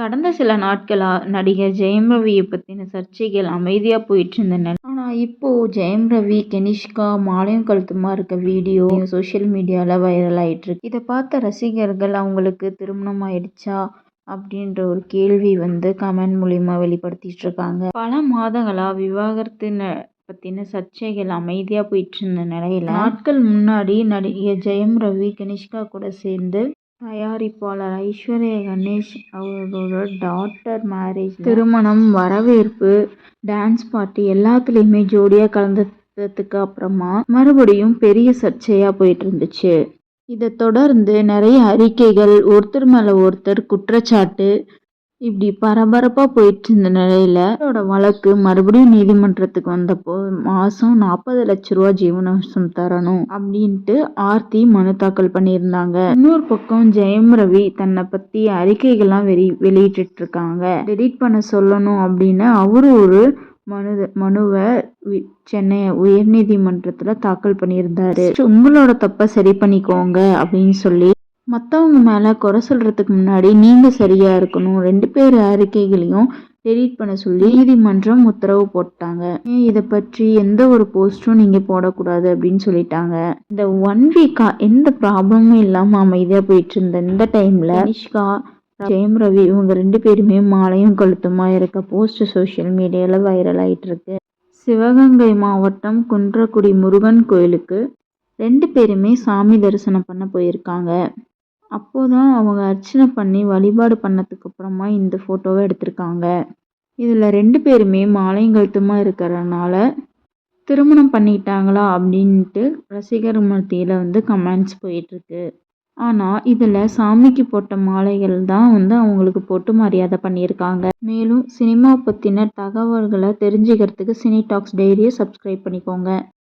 கடந்த சில நாட்களாக நடிகர் ஜெயம் ரவியை பற்றின சர்ச்சைகள் அமைதியாக போயிட்டு இருந்தன ஆனால் இப்போது ஜெயம் ரவி கெனிஷ்கா மாலையும் கழுத்துமா இருக்க வீடியோ சோஷியல் மீடியாவில் வைரல் ஆயிட்டிருக்கு. இதை பார்த்த ரசிகர்கள் அவங்களுக்கு திருமணம் ஆயிடுச்சா? அப்படின்ற ஒரு கேள்வி வந்து கமெண்ட் மூலிமா வெளிப்படுத்திட்டு இருக்காங்க. பல மாதங்களாக விவாகரத்து பற்றின சர்ச்சைகள் அமைதியாக போயிட்டு இருந்த நிலையில் நாட்கள் முன்னாடி நடிகை ஜெயம் ரவி கனிஷ்கா கூட சேர்ந்து தயாரிப்பாளர் ஐஸ்வர்யா கணேஷ் அவரோட டாட்டர் மேரேஜ் திருமணம் வரவேற்பு டான்ஸ் பார்ட்டி எல்லாத்துலேயுமே ஜோடியாக கலந்ததுக்கு அப்புறமா மறுபடியும் பெரிய சர்ச்சையாக போயிட்டு இருந்துச்சு இதை தொடர்ந்து நிறைய அறிக்கைகள் ஒருத்தர் மேலே ஒருத்தர் குற்றச்சாட்டு இப்படி பரபரப்பாக போயிட்டு இருந்த நிலையில் அவரோட வழக்கு மறுபடியும் நீதிமன்றத்துக்கு வந்தப்போ மாதம் நாற்பது லட்ச ரூபா ஜீவனாம்சம் தரணும் அப்படின்ட்டு ஆர்த்தி மனு தாக்கல் பண்ணியிருந்தாங்க. இன்னொரு பக்கம் ஜெயம் ரவி தன்னை பற்றி அறிக்கைகள்லாம் வெளி வெளியிட்டு இருக்காங்க டெலிட் பண்ண சொல்லணும் அப்படின்னு அவரு ஒரு மனு மனுவை சென்னை உயர்நீதிமன்றத்தில் தாக்கல் பண்ணியிருந்தாரு. உங்களோட தப்பை சரி பண்ணிக்கோங்க அப்படின்னு சொல்லி மற்றவங்க மேலே குறை சொல்கிறதுக்கு முன்னாடி நீங்கள் சரியாக இருக்கணும். ரெண்டு பேர் அறிக்கைகளையும் டெலீட் பண்ண சொல்லி நீதிமன்றம் உத்தரவு போட்டாங்க. இதை பற்றி எந்த ஒரு போஸ்ட்டும் நீங்கள் போடக்கூடாது அப்படின்னு சொல்லிட்டாங்க. இந்த ஒன் வீக்காக எந்த ப்ராப்ளமும் இல்லாமல் அமைதியாக போயிட்டு இருந்த இந்த டைமில் நிஷ்கா ஜெயம் ரவி இவங்க ரெண்டு பேருமே மாலையும் கழுத்துமாக இருக்க போஸ்ட் சோஷியல் மீடியாவில் வைரல் ஆகிட்டு இருக்கு. சிவகங்கை மாவட்டம் குன்றக்குடி முருகன் கோயிலுக்கு ரெண்டு பேருமே சாமி தரிசனம் பண்ண போயிருக்காங்க. அப்போது தான் அவங்க அர்ச்சனை பண்ணி வழிபாடு பண்ணதுக்கு அப்புறமா இந்த ஃபோட்டோவை எடுத்திருக்காங்க. இதில் ரெண்டு பேருமே மாலைங்கழுத்துமாக இருக்கிறதுனால இருக்கிறனால திருமணம் பண்ணிக்கிட்டாங்களா அப்படின்ட்டு ரசிகர் மத்தியில் வந்து கமெண்ட்ஸ் போயிட்டுருக்கு. ஆனால் இதில் சாமிக்கு போட்ட மாலைகள் தான் வந்து அவங்களுக்கு போட்டு மரியாதை பண்ணியிருக்காங்க. மேலும் சினிமா பற்றின தகவல்களை தெரிஞ்சுக்கிறதுக்கு சினி டாக்ஸ் டைரியை சப்ஸ்கிரைப் பண்ணிக்கோங்க.